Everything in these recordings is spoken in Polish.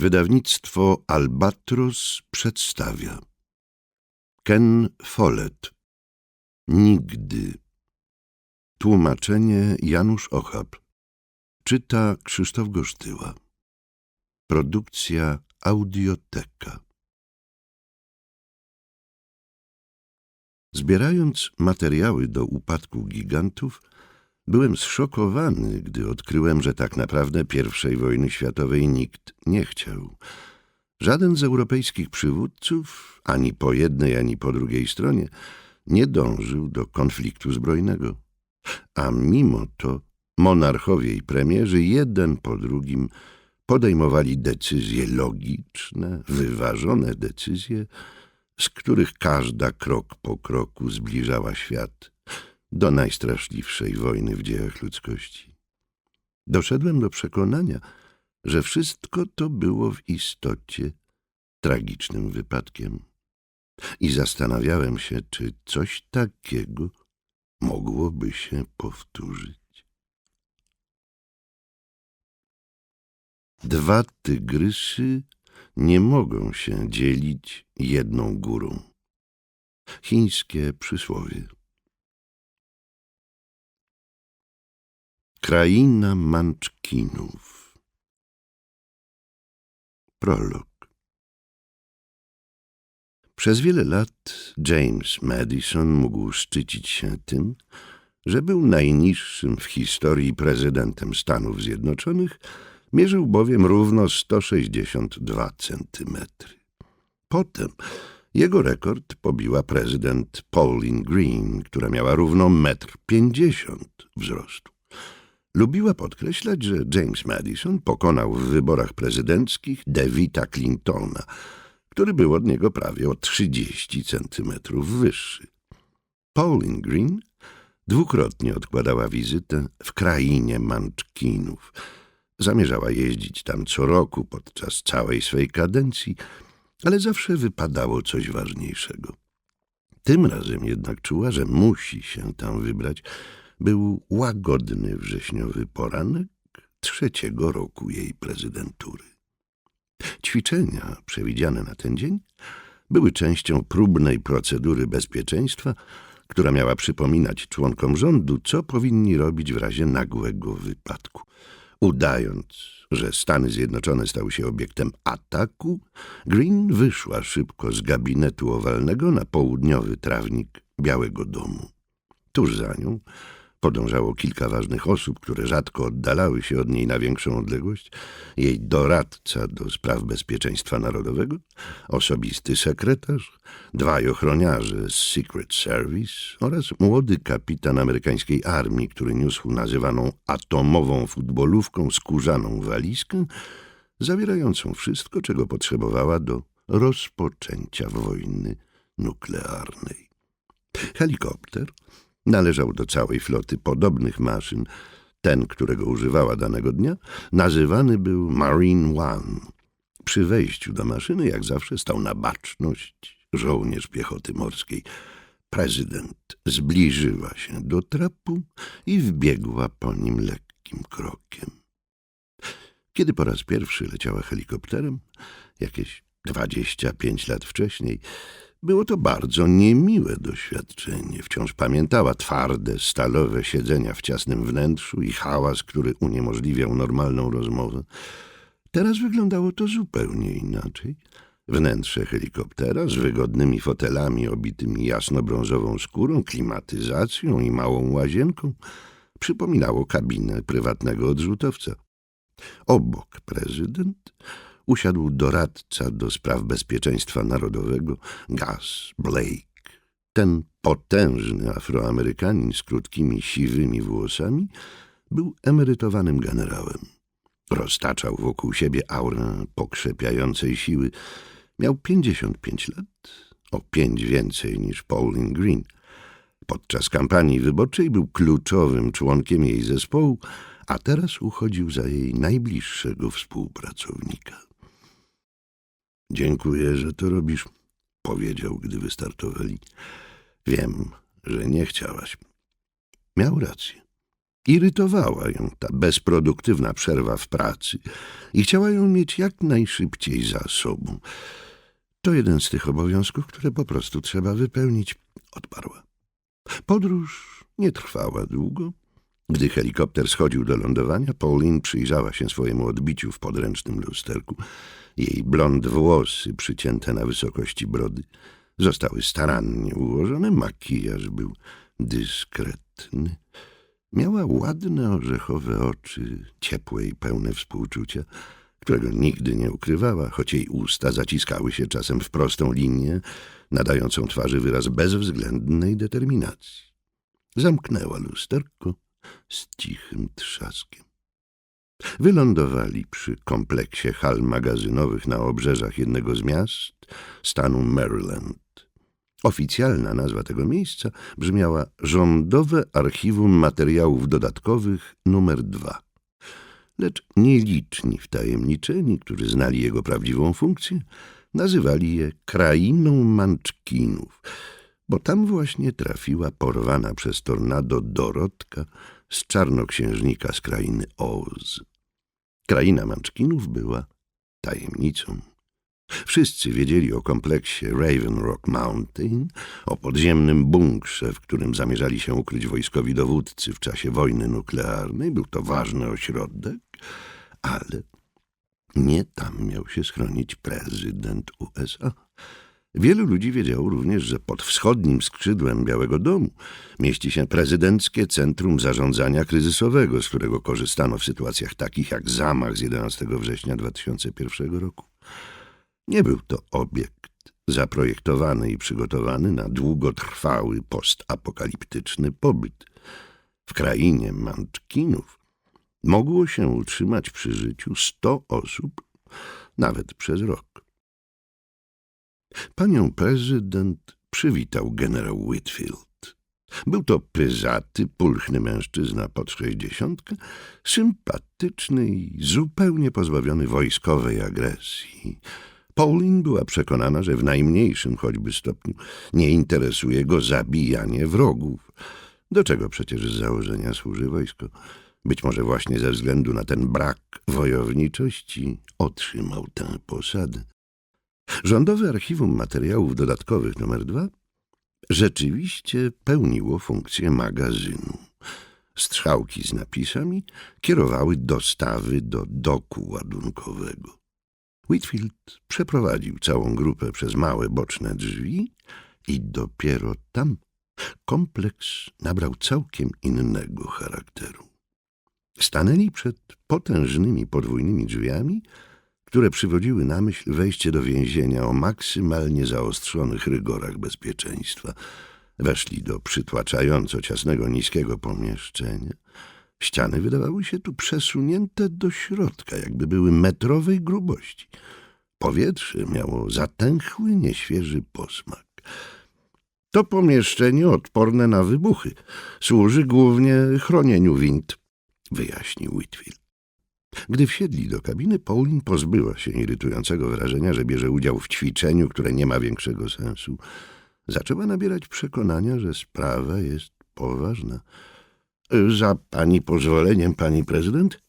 Wydawnictwo Albatros przedstawia. Ken Follett. Nigdy. Tłumaczenie Janusz Ochab Czyta Krzysztof Gosztyła. Produkcja Audioteka. Zbierając materiały do upadku gigantów, byłem zszokowany, gdy odkryłem, że tak naprawdę I wojny światowej nikt nie chciał. Żaden z europejskich przywódców, ani po jednej, ani po drugiej stronie, nie dążył do konfliktu zbrojnego. A mimo to monarchowie i premierzy jeden po drugim podejmowali decyzje logiczne, wyważone decyzje, z których każda krok po kroku zbliżała świat do najstraszliwszej wojny w dziejach ludzkości. Doszedłem do przekonania, że wszystko to było w istocie tragicznym wypadkiem. I zastanawiałem się, czy coś takiego mogłoby się powtórzyć. Dwa tygrysy nie mogą się dzielić jedną górą. Chińskie przysłowie. Kraina Manczkinów Prolog Przez wiele lat James Madison mógł szczycić się tym, że był najniższym w historii prezydentem Stanów Zjednoczonych, mierzył bowiem równo 162 centymetry. Potem jego rekord pobiła prezydent Pauline Green, która miała równo 1,50 m wzrostu. Lubiła podkreślać, że James Madison pokonał w wyborach prezydenckich Davida Clintona, który był od niego prawie o 30 centymetrów wyższy. Pauline Green dwukrotnie odkładała wizytę w krainie Manczkinów. Zamierzała jeździć tam co roku podczas całej swej kadencji, ale zawsze wypadało coś ważniejszego. Tym razem jednak czuła, że musi się tam wybrać, był łagodny wrześniowy poranek trzeciego roku jej prezydentury. Ćwiczenia przewidziane na ten dzień były częścią próbnej procedury bezpieczeństwa, która miała przypominać członkom rządu, co powinni robić w razie nagłego wypadku. Udając, że Stany Zjednoczone stały się obiektem ataku, Green wyszła szybko z gabinetu owalnego na południowy trawnik Białego Domu. Tuż za nią Podążało kilka ważnych osób, które rzadko oddalały się od niej na większą odległość. Jej doradca do spraw bezpieczeństwa narodowego, osobisty sekretarz, dwaj ochroniarze z Secret Service oraz młody kapitan amerykańskiej armii, który niósł nazywaną atomową futbolówką skórzaną walizkę, zawierającą wszystko, czego potrzebowała do rozpoczęcia wojny nuklearnej. Helikopter Należał do całej floty podobnych maszyn. Ten, którego używała danego dnia, nazywany był Marine One. Przy wejściu do maszyny, jak zawsze, stał na baczność żołnierz piechoty morskiej. Prezydent zbliżyła się do trapu i wbiegła po nim lekkim krokiem. Kiedy po raz pierwszy leciała helikopterem, jakieś dwadzieścia pięć lat wcześniej, było to bardzo niemiłe doświadczenie. Wciąż pamiętała twarde, stalowe siedzenia w ciasnym wnętrzu i hałas, który uniemożliwiał normalną rozmowę. Teraz wyglądało to zupełnie inaczej. Wnętrze helikoptera z wygodnymi fotelami obitymi jasno-brązową skórą, klimatyzacją i małą łazienką przypominało kabinę prywatnego odrzutowca. Obok prezydent usiadł doradca do spraw bezpieczeństwa narodowego Gus Blake. Ten potężny Afroamerykanin z krótkimi, siwymi włosami był emerytowanym generałem. Roztaczał wokół siebie aurę pokrzepiającej siły. Miał 55 lat, o pięć więcej niż Pauline Green. Podczas kampanii wyborczej był kluczowym członkiem jej zespołu, a teraz uchodził za jej najbliższego współpracownika. Dziękuję, że to robisz, powiedział, gdy wystartowali. Wiem, że nie chciałaś. Miał rację. Irytowała ją ta bezproduktywna przerwa w pracy i chciała ją mieć jak najszybciej za sobą. To jeden z tych obowiązków, które po prostu trzeba wypełnić, odparła. Podróż nie trwała długo. Gdy helikopter schodził do lądowania, Pauline przyjrzała się swojemu odbiciu w podręcznym lusterku. Jej blond włosy, przycięte na wysokości brody, zostały starannie ułożone, makijaż był dyskretny. Miała ładne, orzechowe oczy, ciepłe i pełne współczucia, którego nigdy nie ukrywała, choć jej usta zaciskały się czasem w prostą linię, nadającą twarzy wyraz bezwzględnej determinacji. Zamknęła lusterko z cichym trzaskiem. Wylądowali przy kompleksie hal magazynowych na obrzeżach jednego z miast stanu Maryland. Oficjalna nazwa tego miejsca brzmiała Rządowe Archiwum Materiałów Dodatkowych numer 2. Lecz nieliczni wtajemniczeni, którzy znali jego prawdziwą funkcję, nazywali je Krainą Manczkinów, bo tam właśnie trafiła porwana przez tornado Dorotka z czarnoksiężnika z krainy Oz. Kraina Manczkinów była tajemnicą. Wszyscy wiedzieli o kompleksie Raven Rock Mountain, o podziemnym bunkrze, w którym zamierzali się ukryć wojskowi dowódcy w czasie wojny nuklearnej. Był to ważny ośrodek, ale nie tam miał się schronić prezydent USA. Wielu ludzi wiedziało również, że pod wschodnim skrzydłem Białego Domu mieści się prezydenckie Centrum Zarządzania Kryzysowego, z którego korzystano w sytuacjach takich jak zamach z 11 września 2001 roku. Nie był to obiekt zaprojektowany i przygotowany na długotrwały postapokaliptyczny pobyt. W krainie Manczkinów mogło się utrzymać przy życiu sto osób nawet przez rok. Panią prezydent przywitał generał Whitfield. Był to pyzaty, pulchny mężczyzna pod sześćdziesiątkę, sympatyczny i zupełnie pozbawiony wojskowej agresji. Pauline była przekonana, że w najmniejszym choćby stopniu nie interesuje go zabijanie wrogów. Do czego przecież z założenia służy wojsko? Być może właśnie ze względu na ten brak wojowniczości otrzymał tę posadę. Rządowe Archiwum Materiałów Dodatkowych nr 2 rzeczywiście pełniło funkcję magazynu. Strzałki z napisami kierowały dostawy do doku ładunkowego. Whitfield przeprowadził całą grupę przez małe boczne drzwi i dopiero tam kompleks nabrał całkiem innego charakteru. Stanęli przed potężnymi podwójnymi drzwiami, które przywodziły na myśl wejście do więzienia o maksymalnie zaostrzonych rygorach bezpieczeństwa. Weszli do przytłaczająco ciasnego, niskiego pomieszczenia. Ściany wydawały się tu przesunięte do środka, jakby były metrowej grubości. Powietrze miało zatęchły, nieświeży posmak. To pomieszczenie odporne na wybuchy. Służy głównie chronieniu wind, wyjaśnił Whitfield. Gdy wsiedli do kabiny, Pauline pozbyła się irytującego wrażenia, że bierze udział w ćwiczeniu, które nie ma większego sensu. Zaczęła nabierać przekonania, że sprawa jest poważna. Za pani pozwoleniem, pani prezydent,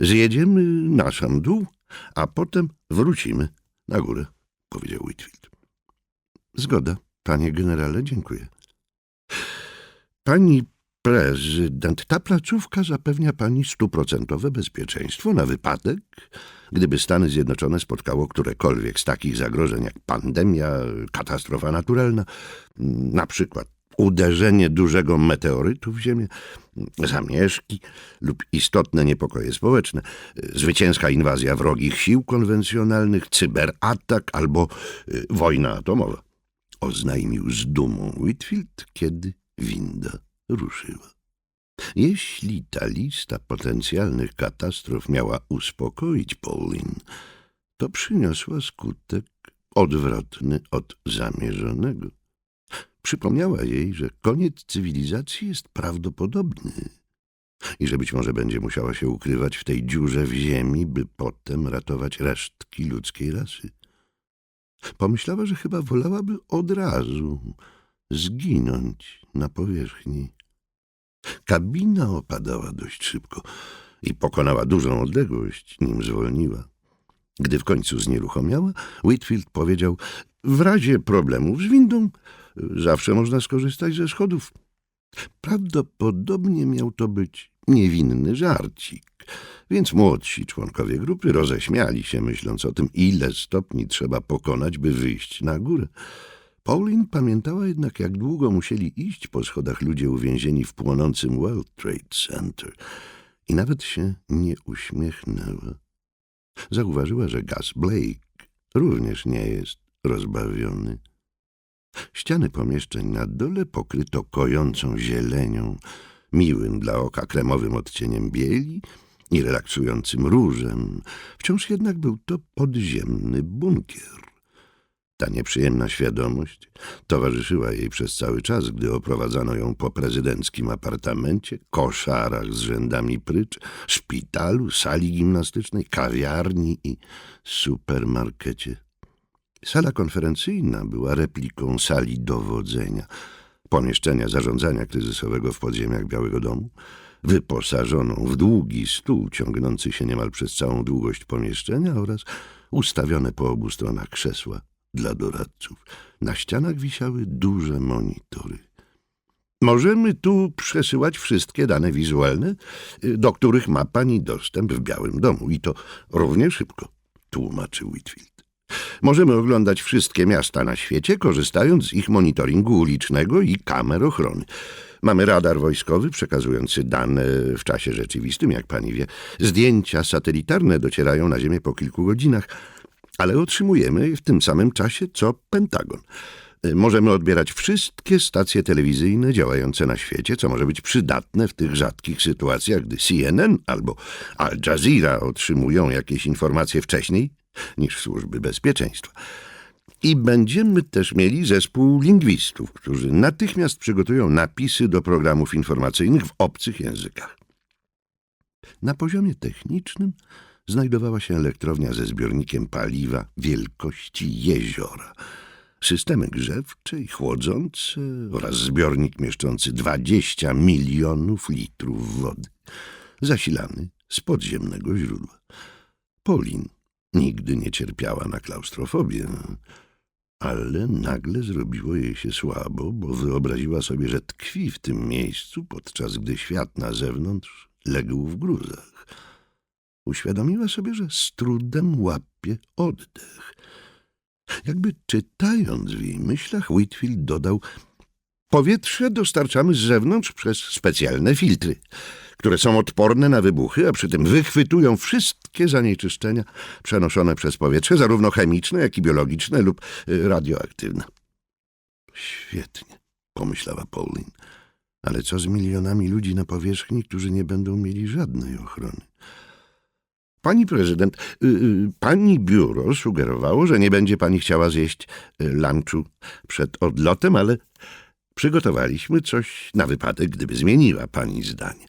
zjedziemy na sam dół, a potem wrócimy na górę, powiedział Whitfield. Zgoda, panie generale, dziękuję. Pani prezydent, ta placówka zapewnia pani stuprocentowe bezpieczeństwo na wypadek, gdyby Stany Zjednoczone spotkało którekolwiek z takich zagrożeń jak pandemia, katastrofa naturalna, na przykład uderzenie dużego meteorytu w Ziemię, zamieszki lub istotne niepokoje społeczne, zwycięska inwazja wrogich sił konwencjonalnych, cyberatak albo y, wojna atomowa. Oznajmił z dumą Whitfield, kiedy winda ruszyła. Jeśli ta lista potencjalnych katastrof miała uspokoić Pauline, to przyniosła skutek odwrotny od zamierzonego. Przypomniała jej, że koniec cywilizacji jest prawdopodobny i że być może będzie musiała się ukrywać w tej dziurze w ziemi, by potem ratować resztki ludzkiej rasy. Pomyślała, że chyba wolałaby od razu zginąć na powierzchni. Kabina opadała dość szybko i pokonała dużą odległość, nim zwolniła. Gdy w końcu znieruchomiała, Whitfield powiedział: W razie problemów z windą zawsze można skorzystać ze schodów. Prawdopodobnie miał to być niewinny żarcik, więc młodsi członkowie grupy roześmiali się, myśląc o tym, ile stopni trzeba pokonać, by wyjść na górę. Pauline pamiętała jednak, jak długo musieli iść po schodach ludzie uwięzieni w płonącym World Trade Center i nawet się nie uśmiechnęła. Zauważyła, że Gus Blake również nie jest rozbawiony. Ściany pomieszczeń na dole pokryto kojącą zielenią, miłym dla oka kremowym odcieniem bieli i relaksującym różem. Wciąż jednak był to podziemny bunkier. Ta nieprzyjemna świadomość towarzyszyła jej przez cały czas, gdy oprowadzano ją po prezydenckim apartamencie, koszarach z rzędami prycz, szpitalu, sali gimnastycznej, kawiarni i supermarkecie. Sala konferencyjna była repliką sali dowodzenia, pomieszczenia zarządzania kryzysowego w podziemiach Białego Domu, wyposażoną w długi stół ciągnący się niemal przez całą długość pomieszczenia oraz ustawione po obu stronach krzesła dla doradców. Na ścianach wisiały duże monitory. Możemy tu przesyłać wszystkie dane wizualne, do których ma pani dostęp w Białym Domu i to równie szybko, tłumaczył Whitfield. Możemy oglądać wszystkie miasta na świecie, korzystając z ich monitoringu ulicznego i kamer ochrony. Mamy radar wojskowy przekazujący dane w czasie rzeczywistym, jak pani wie. Zdjęcia satelitarne docierają na Ziemię po kilku godzinach, ale otrzymujemy je w tym samym czasie co Pentagon. Możemy odbierać wszystkie stacje telewizyjne działające na świecie, co może być przydatne w tych rzadkich sytuacjach, gdy CNN albo Al Jazeera otrzymują jakieś informacje wcześniej niż służby bezpieczeństwa. I będziemy też mieli zespół lingwistów, którzy natychmiast przygotują napisy do programów informacyjnych w obcych językach. Na poziomie technicznym znajdowała się elektrownia ze zbiornikiem paliwa wielkości jeziora, systemy grzewcze i chłodzące oraz zbiornik mieszczący 20 milionów litrów wody, zasilany z podziemnego źródła. Polin nigdy nie cierpiała na klaustrofobię, ale nagle zrobiło jej się słabo, bo wyobraziła sobie, że tkwi w tym miejscu, podczas gdy świat na zewnątrz legł w gruzach. Uświadomiła sobie, że z trudem łapie oddech. Jakby czytając w jej myślach, Whitfield dodał Powietrze dostarczamy z zewnątrz przez specjalne filtry, które są odporne na wybuchy, a przy tym wychwytują wszystkie zanieczyszczenia przenoszone przez powietrze, zarówno chemiczne, jak i biologiczne lub y, radioaktywne. Świetnie, pomyślała Pauline. Ale co z milionami ludzi na powierzchni, którzy nie będą mieli żadnej ochrony? Pani prezydent, y, y, pani biuro sugerowało, że nie będzie pani chciała zjeść y, lunchu przed odlotem, ale przygotowaliśmy coś na wypadek, gdyby zmieniła pani zdanie,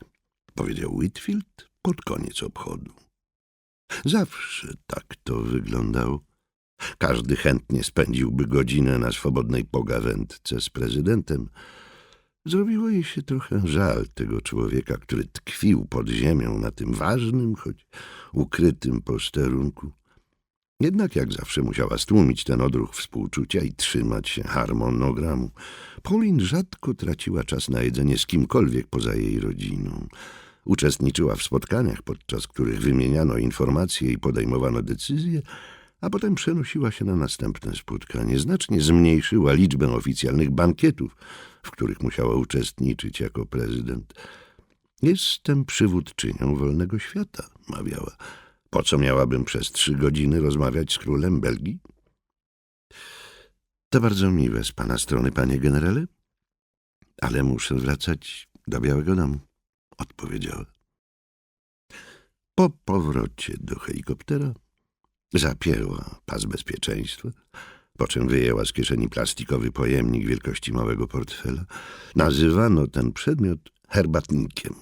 powiedział Whitfield pod koniec obchodu. Zawsze tak to wyglądało. Każdy chętnie spędziłby godzinę na swobodnej pogawędce z prezydentem. Zrobiło jej się trochę żal tego człowieka, który tkwił pod ziemią na tym ważnym, choć ukrytym posterunku. Jednak jak zawsze musiała stłumić ten odruch współczucia i trzymać się harmonogramu. Pauline rzadko traciła czas na jedzenie z kimkolwiek poza jej rodziną. Uczestniczyła w spotkaniach, podczas których wymieniano informacje i podejmowano decyzje, a potem przenosiła się na następne spotkanie. Znacznie zmniejszyła liczbę oficjalnych bankietów, w których musiała uczestniczyć jako prezydent. Jestem przywódczynią wolnego świata, mawiała. Po co miałabym przez trzy godziny rozmawiać z królem Belgii? To bardzo miłe z pana strony, panie generale, ale muszę wracać do Białego Domu, odpowiedziała. Po powrocie do helikoptera zapięła pas bezpieczeństwa, po czym wyjęła z kieszeni plastikowy pojemnik wielkości małego portfela. Nazywano ten przedmiot herbatnikiem.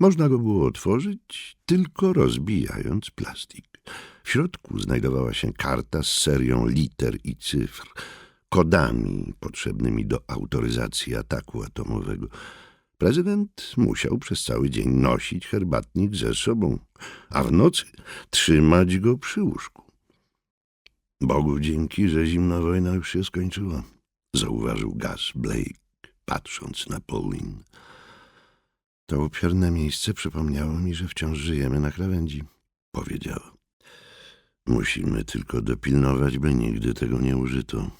Można go było otworzyć tylko rozbijając plastik. W środku znajdowała się karta z serią liter i cyfr, kodami potrzebnymi do autoryzacji ataku atomowego. Prezydent musiał przez cały dzień nosić herbatnik ze sobą, a w nocy trzymać go przy łóżku. Bogu dzięki, że zimna wojna już się skończyła, zauważył Gus Blake, patrząc na Pauline. To upiorne miejsce przypomniało mi, że wciąż żyjemy na krawędzi, powiedziała. Musimy tylko dopilnować, by nigdy tego nie użyto.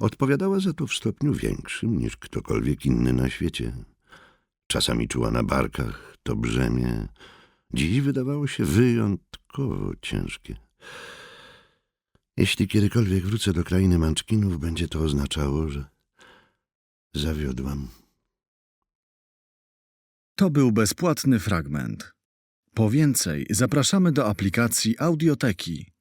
Odpowiadała za to w stopniu większym niż ktokolwiek inny na świecie. Czasami czuła na barkach to brzemię. Dziś wydawało się wyjątkowo ciężkie. Jeśli kiedykolwiek wrócę do krainy Manczkinów, będzie to oznaczało, że zawiodłam. To był bezpłatny fragment. Po więcej zapraszamy do aplikacji Audioteki